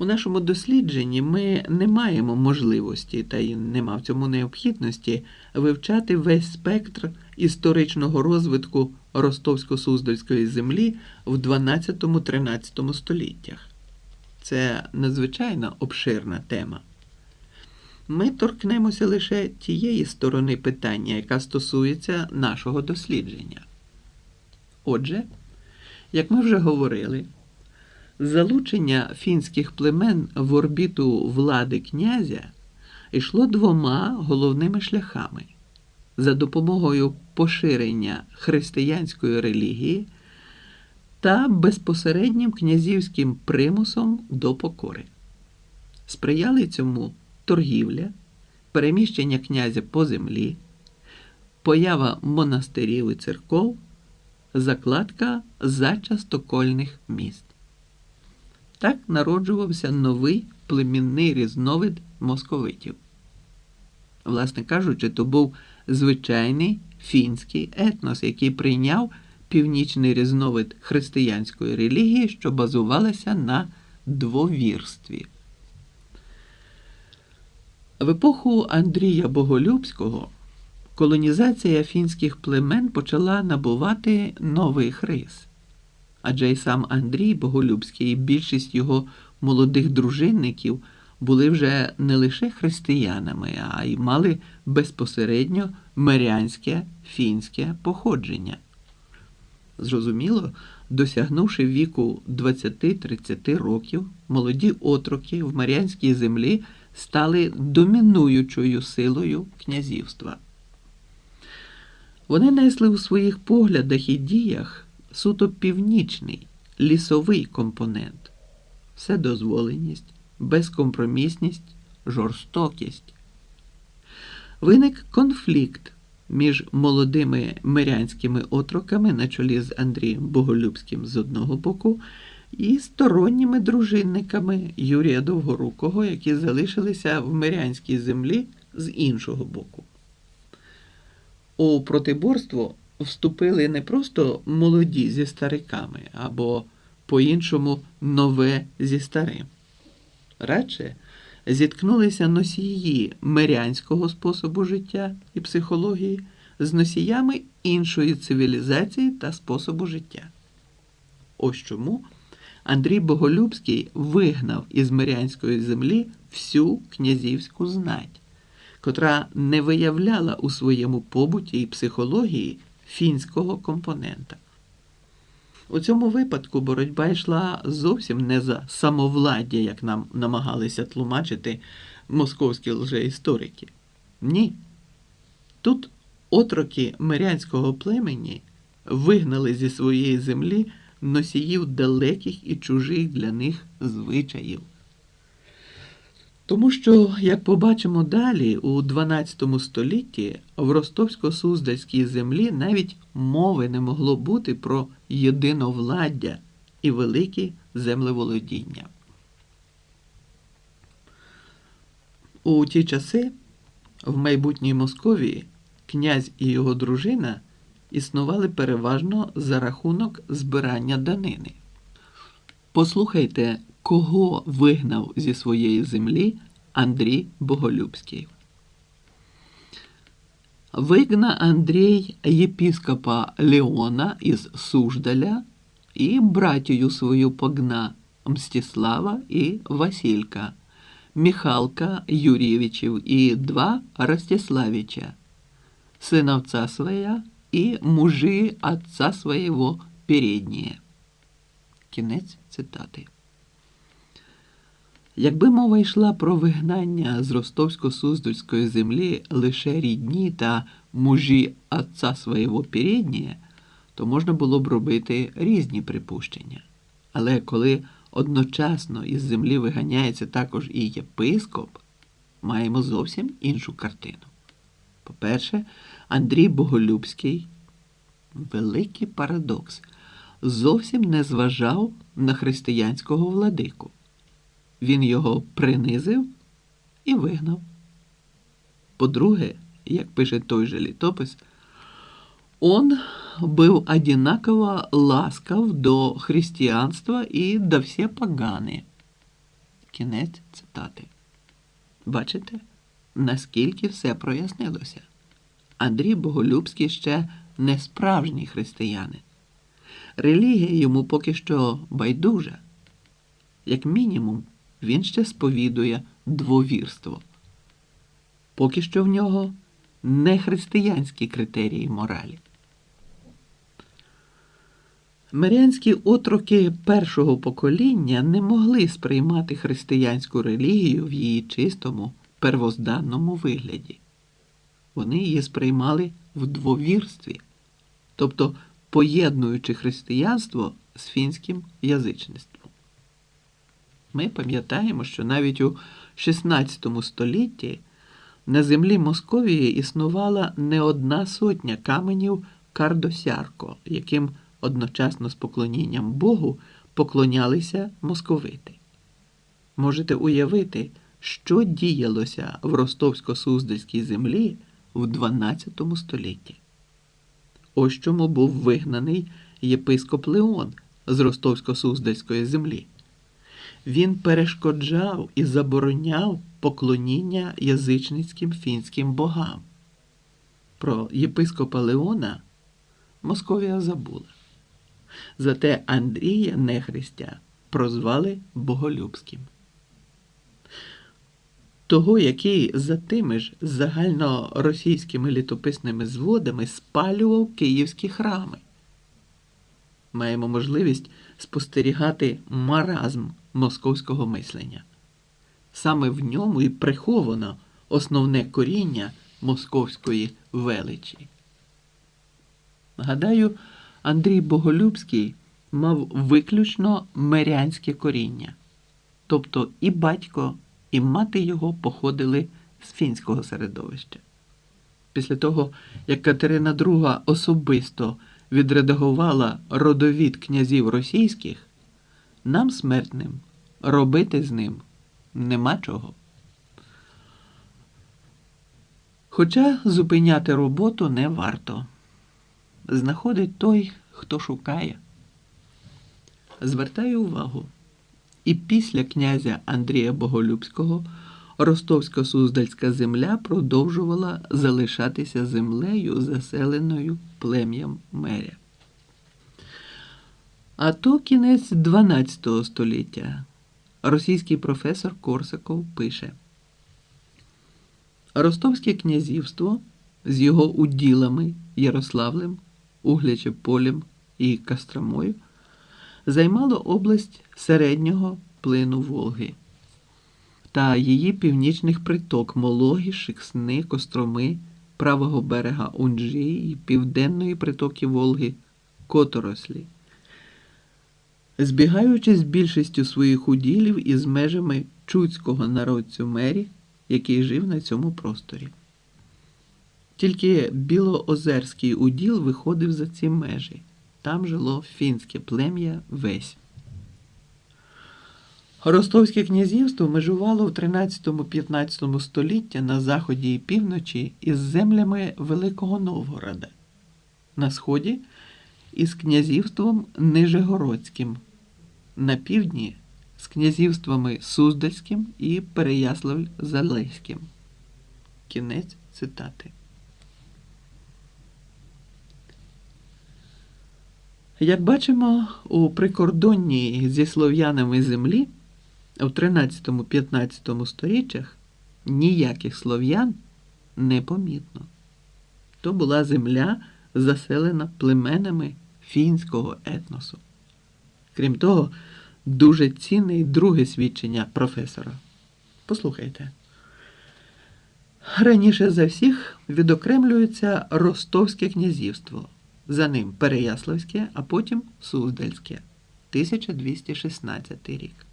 У нашому дослідженні ми не маємо можливості, та й нема в цьому необхідності вивчати весь спектр історичного розвитку Ростовсько-Суздальської землі в 12-13 століттях. Це надзвичайно обширна тема. Ми торкнемося лише тієї сторони питання, яка стосується нашого дослідження. Отже, як ми вже говорили, залучення фінських племен в орбіту влади князя йшло двома головними шляхами за допомогою поширення християнської релігії та безпосереднім князівським примусом до покори. Сприяли цьому торгівля, переміщення князя по землі, поява монастирів і церков, закладка зачастокольних міст. Так народжувався новий племінний різновид московитів. Власне кажучи, то був звичайний фінський етнос, який прийняв північний різновид християнської релігії, що базувалася на двовірстві. В епоху Андрія Боголюбського колонізація фінських племен почала набувати нових рис. Адже й сам Андрій Боголюбський і більшість його молодих дружинників були вже не лише християнами, а й мали безпосередньо мирянське фінське походження. Зрозуміло, досягнувши віку 20-30 років, молоді отроки в Мар'янській землі стали домінуючою силою князівства. Вони несли у своїх поглядах і діях суто північний, лісовий компонент, вседозволеність, безкомпромісність, жорстокість. Виник конфлікт між молодими мирянськими отроками на чолі з Андрієм Боголюбським з одного боку і сторонніми дружинниками Юрія Довгорукого, які залишилися в мирянській землі з іншого боку. У протиборство вступили не просто молоді зі стариками або по-іншому нове зі старим. Радше зіткнулися носії мирянського способу життя і психології з носіями іншої цивілізації та способу життя. Ось чому Андрій Боголюбський вигнав із мирянської землі всю князівську знать, котра не виявляла у своєму побуті і психології фінського компонента. У цьому випадку боротьба йшла зовсім не за самовладдя, як нам намагалися тлумачити московські лжеісторики. Ні. Тут отроки мирянського племені вигнали зі своєї землі носіїв далеких і чужих для них звичаїв. Тому що, як побачимо далі, у 12 столітті в Ростовсько-Суздальській землі навіть мови не могло бути про єдиновладдя і великі землеволодіння. У ті часи в майбутній Московії князь і його дружина існували переважно за рахунок збирання данини. Послухайте, кого вигнав зі своєї землі Андрій Боголюбський. Вигна Андрій єпіскопа Леона із Суждаля і братію свою погна Мстислава і Василька, Михалка Юрійовичів і два Ростиславича, сыновца своя і мужі отца своєго переднє. Кінець цитати. Якби мова йшла про вигнання з ростовсько-суздальської землі лише рідні та мужі отца свого переднє, то можна було б робити різні припущення. Але коли одночасно із землі виганяється також і єпископ, маємо зовсім іншу картину. По-перше, Андрій Боголюбський, великий парадокс, зовсім не зважав на християнського владику. Він його принизив і вигнав. По-друге, як пише той же літопис, он был одинаково ласкав до христианства і до все погани. Кінець цитати. Бачите, наскільки все прояснилося? Андрій Боголюбський ще не справжній християнин. Релігія йому поки що байдужа. Як мінімум, він ще сповідує двовірство. Поки що в нього не християнські критерії моралі. Мирянські отроки першого покоління не могли сприймати християнську релігію в її чистому, первозданному вигляді. Вони її сприймали в двовірстві, тобто поєднуючи християнство з фінським язичництвом. Ми пам'ятаємо, що навіть у XVI столітті на землі Московії існувала не одна сотня каменів Кардосярко, яким одночасно з поклонінням Богу поклонялися московити. Можете уявити, що діялося в Ростовсько-Суздальській землі в XII столітті. Ось чому був вигнаний єпископ Леон з Ростовсько-Суздальської землі. Він перешкоджав і забороняв поклоніння язичницьким фінським богам. Про єпископа Леона Московія забула. Зате Андрія Нехристя прозвали Боголюбським. Того, який за тими ж загальноросійськими літописними зводами спалював київські храми. Маємо можливість спостерігати маразм московського мислення. Саме в ньому і приховано основне коріння московської величі. Гадаю, Андрій Боголюбський мав виключно мирянське коріння, тобто і батько, і мати його походили з фінського середовища. Після того, як Катерина II особисто відредагувала родовід князів російських, нам смертним робити з ним нема чого. Хоча зупиняти роботу не варто. Знаходить той, хто шукає. Звертаю увагу, і після князя Андрія Боголюбського Ростовсько-Суздальська земля продовжувала залишатися землею, заселеною плем'ям меря. А то кінець 12 століття. Російський професор Корсаков пише: Ростовське князівство з його уділами Ярославлем, Углячеполем і Костромою займало область середнього плину Волги та її північних приток Мологі, Шиксни, Костроми, правого берега Унджі і південної притоки Волги Которослі збігаючи з більшістю своїх уділів із межами чуцького народцю мері, який жив на цьому просторі. Тільки Білоозерський уділ виходив за ці межі. Там жило фінське плем'я Весь. Ростовське князівство межувало в 13-15 столітті на заході і півночі із землями Великого Новгорода, на сході із князівством Нижегородським на півдні з князівствами Суздальським і Переяславль-Залеським. Кінець цитати. Як бачимо, у прикордонній зі слов'янами землі в 13-15 сторіччях ніяких слов'ян не помітно. То була земля, заселена племенами фінського етносу. Крім того, дуже цінне і друге свідчення професора. Послухайте. Раніше за всіх відокремлюється Ростовське князівство, за ним Переяславське, а потім Суздальське, 1216 рік.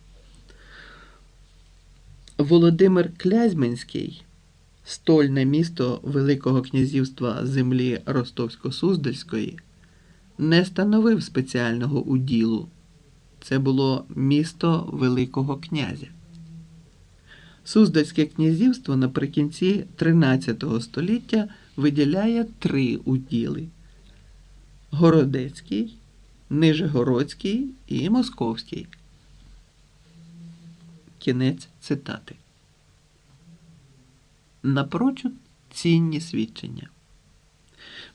Володимир Клязьменський, стольне місто Великого князівства землі Ростовсько-Суздальської, не становив спеціального уділу це було місто Великого князя. Суздальське князівство наприкінці 13 століття виділяє три уділи: Городецький, Нижегородський і Московський. Кінець цитати. Напрочуд цінні свідчення.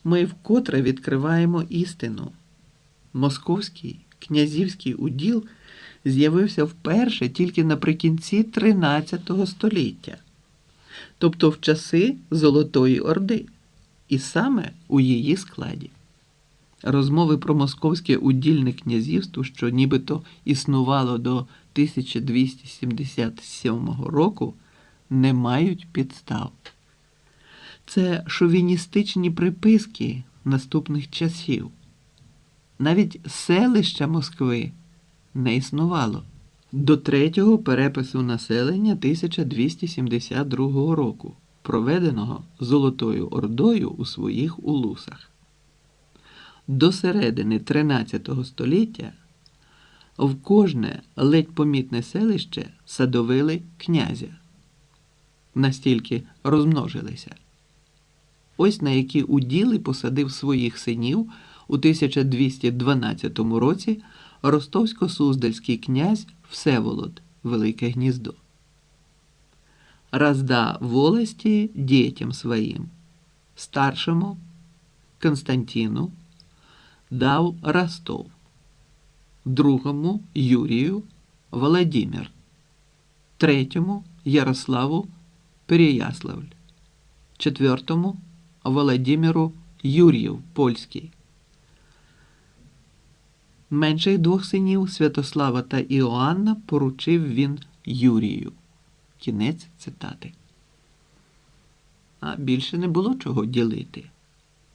Ми вкотре відкриваємо істину. Московський князівський уділ з'явився вперше тільки наприкінці XIII століття, тобто в часи Золотої Орди, і саме у її складі. Розмови про московське удільне князівство, що нібито існувало до 1277 року, не мають підстав. Це шовіністичні приписки наступних часів. Навіть селища Москви не існувало до третього перепису населення 1272 року, проведеного Золотою Ордою у своїх улусах. До середини 13 століття в кожне ледь помітне селище садовили князя, настільки розмножилися. Ось на які уділи посадив своїх синів у 1212 році ростовсько-суздальський князь Всеволод Велике Гніздо. Разда волості дітям своїм, старшому Константину дав Ростов, другому Юрію Володимир, третьому Ярославу Переяславль, четвертому Володимиру Юр'їв Польський. Менших двох синів Святослава та Іоанна поручив він Юрію. Кінець цитати. А більше не було чого ділити.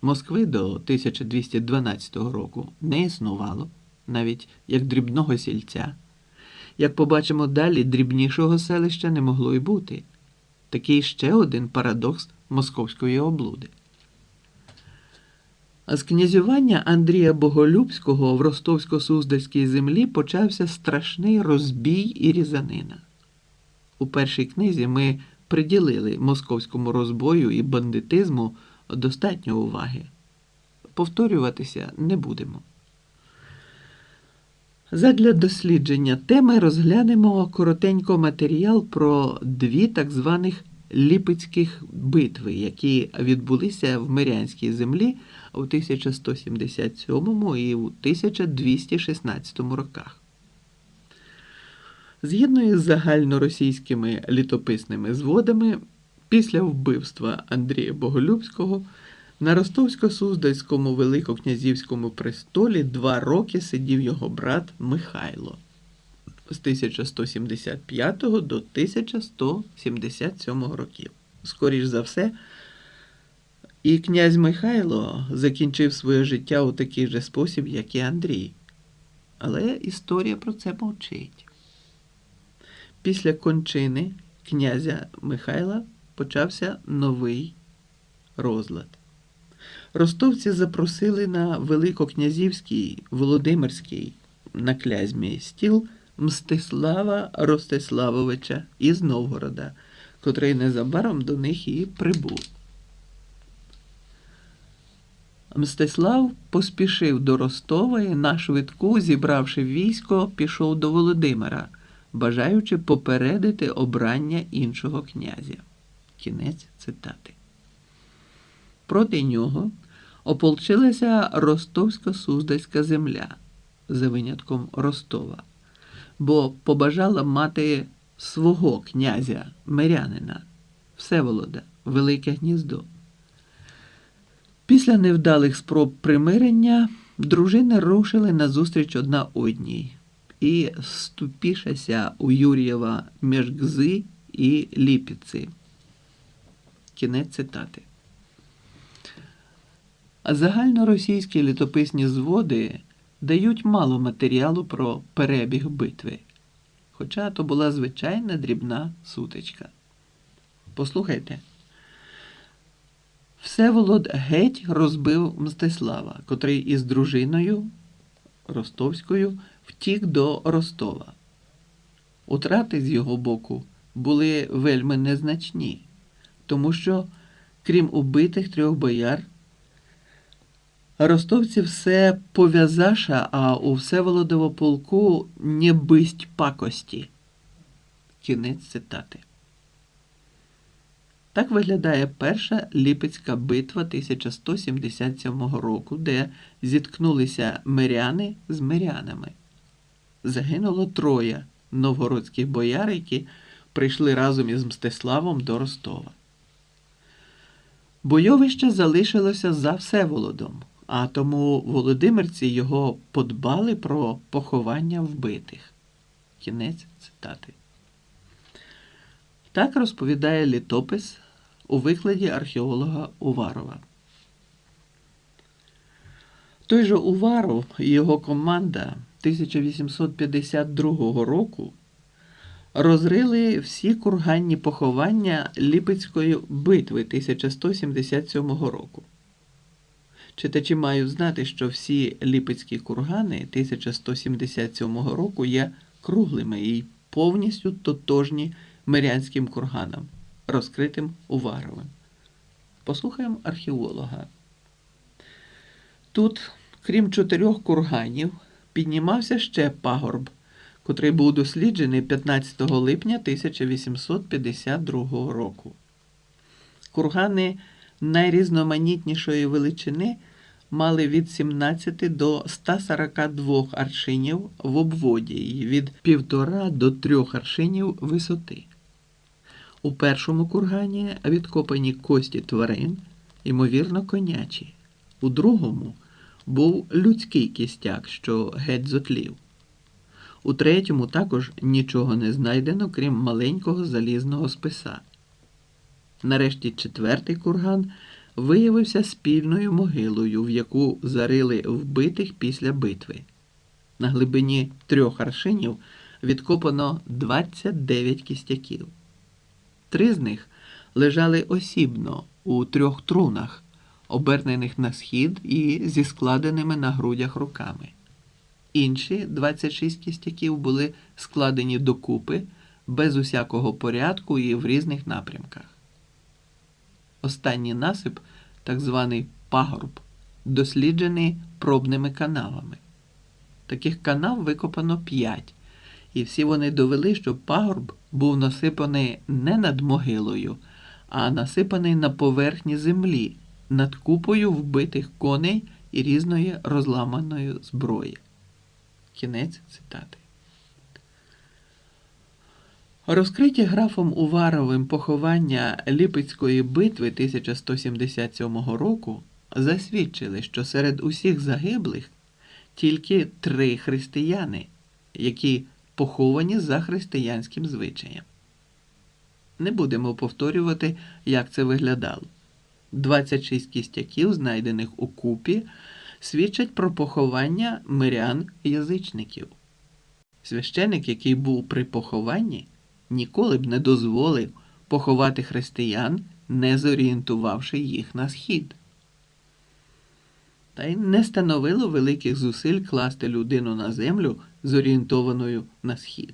Москви до 1212 року не існувало, навіть як дрібного сільця. Як побачимо далі, дрібнішого селища не могло й бути. Такий ще один парадокс московської облуди. З князювання Андрія Боголюбського в ростовсько-суздальській землі почався страшний розбій і різанина. У першій книзі ми приділили московському розбою і бандитизму достатньо уваги. Повторюватися не будемо. Задля дослідження теми розглянемо коротенько матеріал про дві так званих Ліпецьких битви, які відбулися в Мирянській землі у 1177 і у 1216 роках. Згідно із загальноросійськими літописними зводами, після вбивства Андрія Боголюбського на Ростовсько-Суздальському Великокнязівському престолі два роки сидів його брат Михайло з 1175 до 1177 років. Скоріш за все, і князь Михайло закінчив своє життя у такий же спосіб, як і Андрій. Але історія про це мовчить. Після кончини князя Михайла почався новий розлад. Ростовці запросили на Великокнязівський Володимирський на Клязьмі стіл Мстислава Ростиславовича із Новгорода, котрий незабаром до них і прибув. Мстислав поспішив до Ростова і на швидку, зібравши військо, пішов до Володимира, бажаючи попередити обрання іншого князя. Кінець цитати. Проти нього ополчилася Ростовсько-Суздальська земля за винятком Ростова, бо побажала мати свого князя мирянина Всеволода, Велике Гніздо. Після невдалих спроб примирення дружини рушили назустріч одна одній і ступішася у Юрієва між Гзи і Ліпіці. Кінець цитати. Загальноросійські літописні зводи дають мало матеріалу про перебіг битви, хоча то була звичайна дрібна сутичка. Послухайте. Всеволод геть розбив Мстислава, котрий із дружиною Ростовською втік до Ростова. Утрати з його боку були вельми незначні, тому що, крім убитих трьох бояр, ростовці все пов'язаша, а у Всеволодово полку не бисть пакості. Кінець цитати. Так виглядає перша Ліпецька битва 1177 року, де зіткнулися миряни з мирянами. Загинуло троє новгородських бояр, які прийшли разом із Мстиславом до Ростова. Бойовище залишилося за Всеволодом, а тому володимирці його подбали про поховання вбитих. Кінець цитати. Так розповідає літопис у викладі археолога Уварова. Той же Уваров і його команда 1852 року розрили всі курганні поховання Ліпецької битви 1177 року. Читачі мають знати, що всі ліпецькі кургани 1177 року є круглими і повністю тотожні мирянським курганам, розкритим Уваровим. Послухаємо археолога. Тут, крім чотирьох курганів, піднімався ще пагорб, котрий був досліджений 15 липня 1852 року. Кургани найрізноманітнішої величини мали від 17 до 142 аршинів в обводі і від 1,5 до 3 аршинів висоти. У першому кургані відкопані кості тварин, ймовірно, конячі. У другому був людський кістяк, що геть зотлів. У третьому також нічого не знайдено, крім маленького залізного списа. Нарешті четвертий курган виявився спільною могилою, в яку зарили вбитих після битви. На глибині трьох аршинів відкопано 29 кістяків. Три з них лежали осібно у трьох трунах, обернених на схід і зі складеними на грудях руками. Інші 26 кістяків були складені докупи без усякого порядку і в різних напрямках. Останній насип, так званий пагорб, досліджений пробними канавами. Таких канав викопано 5, і всі вони довели, що пагорб був насипаний не над могилою, а насипаний на поверхні землі, над купою вбитих коней і різної розламаної зброї. Кінець цитати. Розкриті графом Уваровим поховання Ліпецької битви 1177 року засвідчили, що серед усіх загиблих тільки три християни, які поховані за християнським звичаєм. Не будемо повторювати, як це виглядало. 26 кістяків, знайдених у купі, свідчать про поховання мирян-язичників. Священик, який був при похованні, ніколи б не дозволив поховати християн, не зорієнтувавши їх на схід. Та й не становило великих зусиль класти людину на землю, зорієнтованою на схід.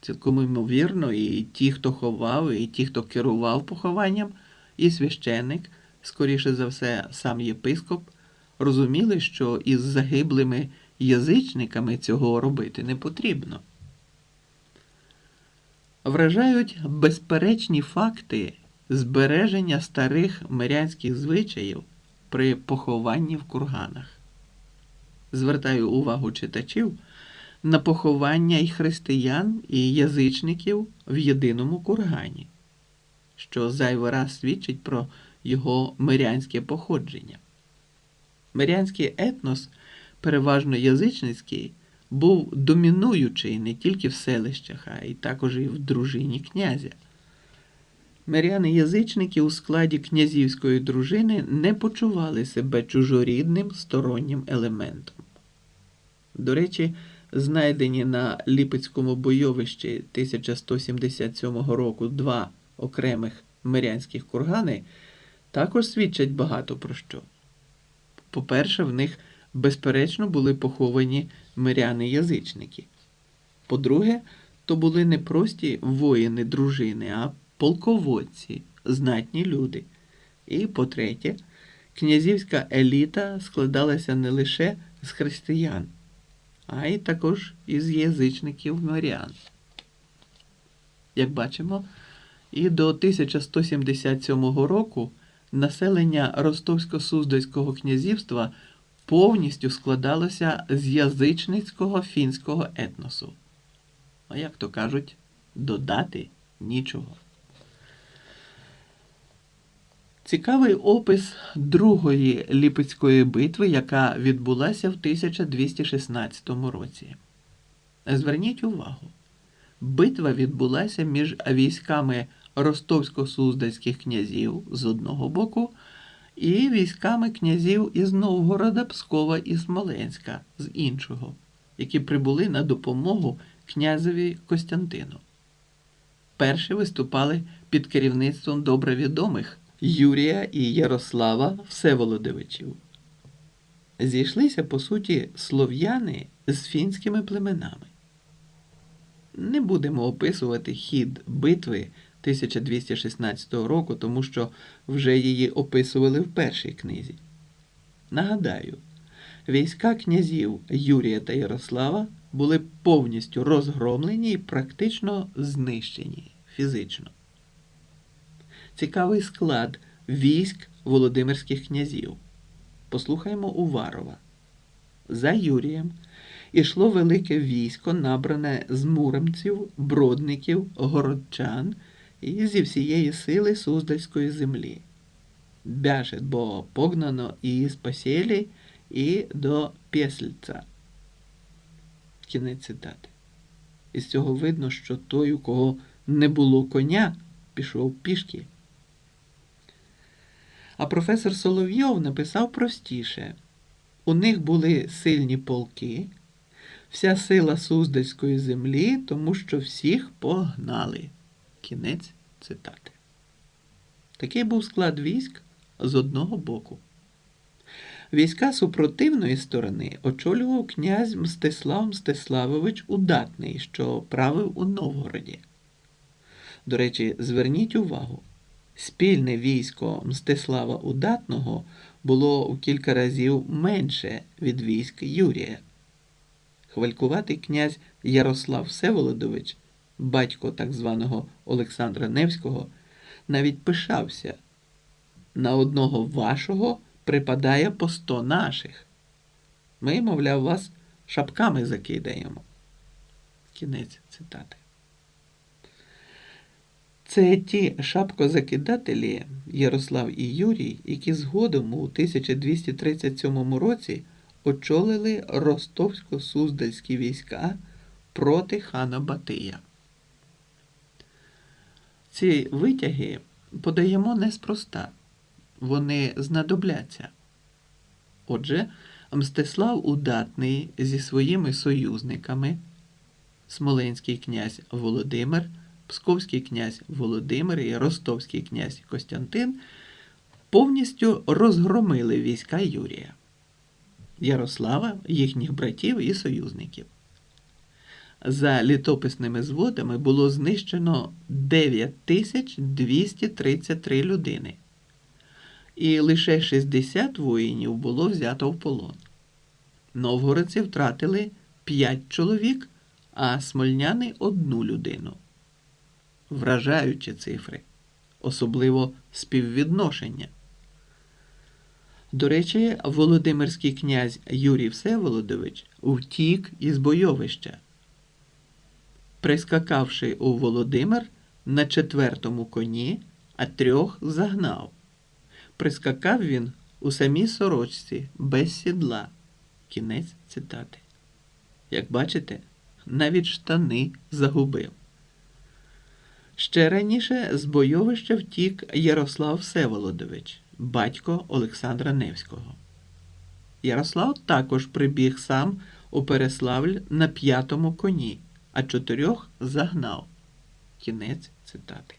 Цілком ймовірно, і ті, хто ховав, і ті, хто керував похованням, і священник, скоріше за все, сам єпископ, розуміли, що із загиблими язичниками цього робити не потрібно. Вражають безперечні факти збереження старих мирянських звичаїв при похованні в курганах. Звертаю увагу читачів на поховання і християн, і язичників в єдиному кургані, що зайвий раз свідчить про його мирянське походження. Мирянський етнос, переважно язичницький, був домінуючий не тільки в селищах, а й також і в дружині князя. Миряни-язичники у складі князівської дружини не почували себе чужорідним стороннім елементом. До речі, знайдені на Ліпецькому бойовищі 1177 року два окремих мирянських кургани також свідчать багато про що. По-перше, в них безперечно були поховані миряни-язичники. По-друге, то були не прості воїни дружини, а полководці, знатні люди. І по-третє, князівська еліта складалася не лише з християн, а й також із язичників мирян. як бачимо, і до 1177 року населення Ростовсько-Суздальського князівства повністю складалося з язичницького фінського етносу. А як то кажуть, додати нічого. Цікавий опис Другої Ліпецької битви, яка відбулася в 1216 році. Зверніть увагу, битва відбулася між військами ростовсько-суздальських князів з одного боку і військами князів із Новгорода, Пскова і Смоленська з іншого, які прибули на допомогу князеві Костянтину. Перші виступали під керівництвом добре відомих Юрія і Ярослава Всеволодовичів. Зійшлися, по суті, слов'яни з фінськими племенами. Не будемо описувати хід битви 1216 року, тому що вже її описували в першій книзі. Нагадаю, війська князів Юрія та Ярослава були повністю розгромлені і практично знищені фізично. Цікавий склад військ Володимирських князів. Послухаймо Уварова. За Юрієм ішло велике військо, набране з муромців, бродників, городчан і зі всієї сили Суздальської землі. Бяжет, бо погнано і з поселі, і до Пєсльця. Кінець цитати. Із цього видно, що той, у кого не було коня, пішов пішки. А професор Соловйов написав простіше: у них були сильні полки, вся сила Суздальської землі, тому що всіх погнали. Кінець цитати. Такий був склад військ з одного боку. Війська супротивної сторони очолював князь Мстислав Мстиславович Удатний, що правив у Новгороді. До речі, зверніть увагу, спільне військо Мстислава Удатного було у кілька разів менше від військ Юрія. Хвалькуватий князь Ярослав Всеволодович, батько так званого Олександра Невського, навіть пишався. На одного вашого припадає по сто наших. Ми, мовляв, вас шапками закидаємо. Кінець цитати. Це ті шапкозакидателі Ярослав і Юрій, які згодом у 1237 році очолили ростовсько-суздальські війська проти хана Батия. Ці витяги подаємо неспроста, вони знадобляться. Отже, Мстислав Удатний зі своїми союзниками, Смоленський князь Володимир, Псковський князь Володимир і Ростовський князь Костянтин повністю розгромили війська Юрія, Ярослава, їхніх братів і союзників. За літописними зводами було знищено 9233 людини, і лише 60 воїнів було взято в полон. Новгородці втратили 5 чоловік, а смольняни одну людину. Вражаючі цифри, особливо співвідношення. До речі, Володимирський князь Юрій Всеволодович втік із бойовища прискакавши у Володимир на четвертому коні, а трьох загнав. Прискакав він у самій сорочці, без сідла. Кінець цитати. Як бачите, навіть штани загубив. Ще раніше з бойовища втік Ярослав Всеволодович, батько Олександра Невського. Ярослав також прибіг сам у Переславль на п'ятому коні а чотирьох загнав. Кінець цитати.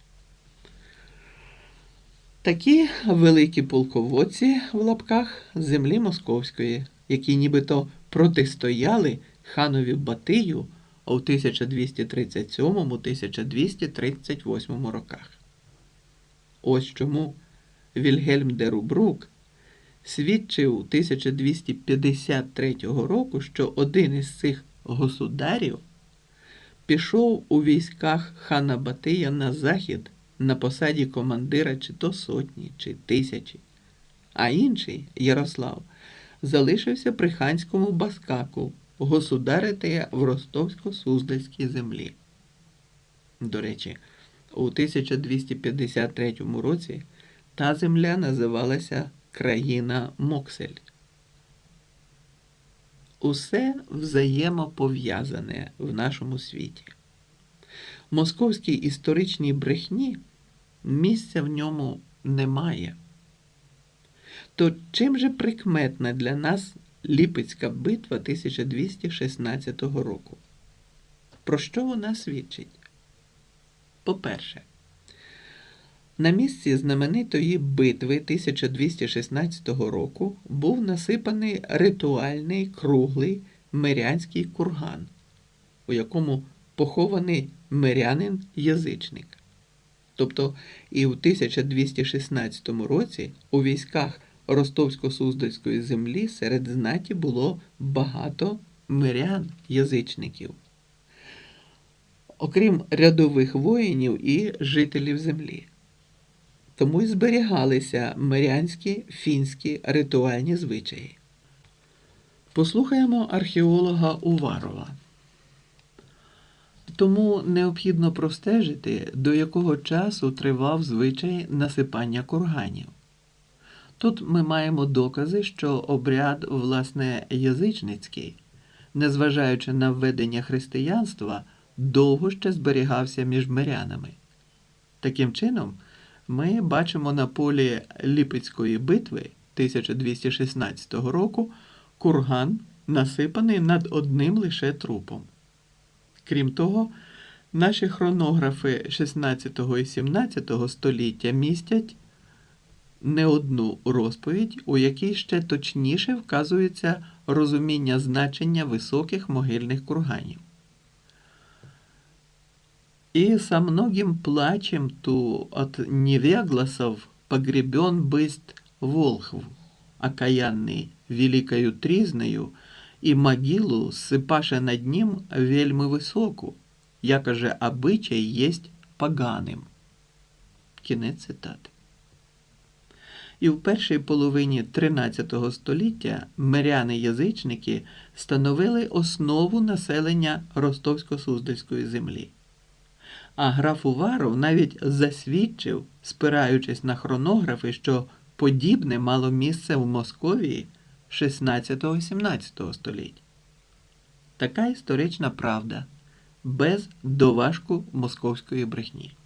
Такі великі полководці в лапках землі московської, які нібито протистояли ханові Батию у 1237-1238 роках. Ось чому Вільгельм де Рубрук свідчив 1253 року, що один із цих государів пішов у військах хана Батия на захід на посаді командира чи то сотні, чи тисячі, а інший, Ярослав, залишився при ханському баскаку государити в Ростовсько-Суздальській землі. До речі, у 1253 році та земля називалася країна Моксель. Усе взаємопов'язане в нашому світі. Московській історичній брехні місця в ньому немає. То чим же прикметна для нас Ліпецька битва 1216 року? Про що вона свідчить? По-перше, на місці знаменитої битви 1216 року був насипаний ритуальний круглий мирянський курган, у якому похований мирянин-язичник. Тобто і в 1216 році у військах Ростовсько-Суздальської землі серед знаті було багато мирян-язичників, окрім рядових воїнів і жителів землі. Тому й зберігалися мирянські фінські ритуальні звичаї. Послухаємо археолога Уварова. Тому необхідно простежити, до якого часу тривав звичай насипання курганів. Тут ми маємо докази, що обряд, власне, язичницький, незважаючи на введення християнства, довго ще зберігався між мирянами. Таким чином, ми бачимо на полі Ліпецької битви 1216 року курган, насипаний над одним лише трупом. Крім того, наші хронографи 16 і 17 століття містять не одну розповідь, у якій ще точніше вказується розуміння значення високих могильних курганів. И со многим плачем ту от невегласов погребен бысть Волхв, окаянный великою трізнею, і могилу сипаше над ним вельми високу, якоже обичай єсть поганим. Кінець цитати. І в першій половині XIII століття миряни-язичники становили основу населення Ростовсько-Суздальської землі. А граф Уваров навіть засвідчив, спираючись на хронографи, що подібне мало місце в Московії 16-17 століть. Така історична правда без доважку московської брехні.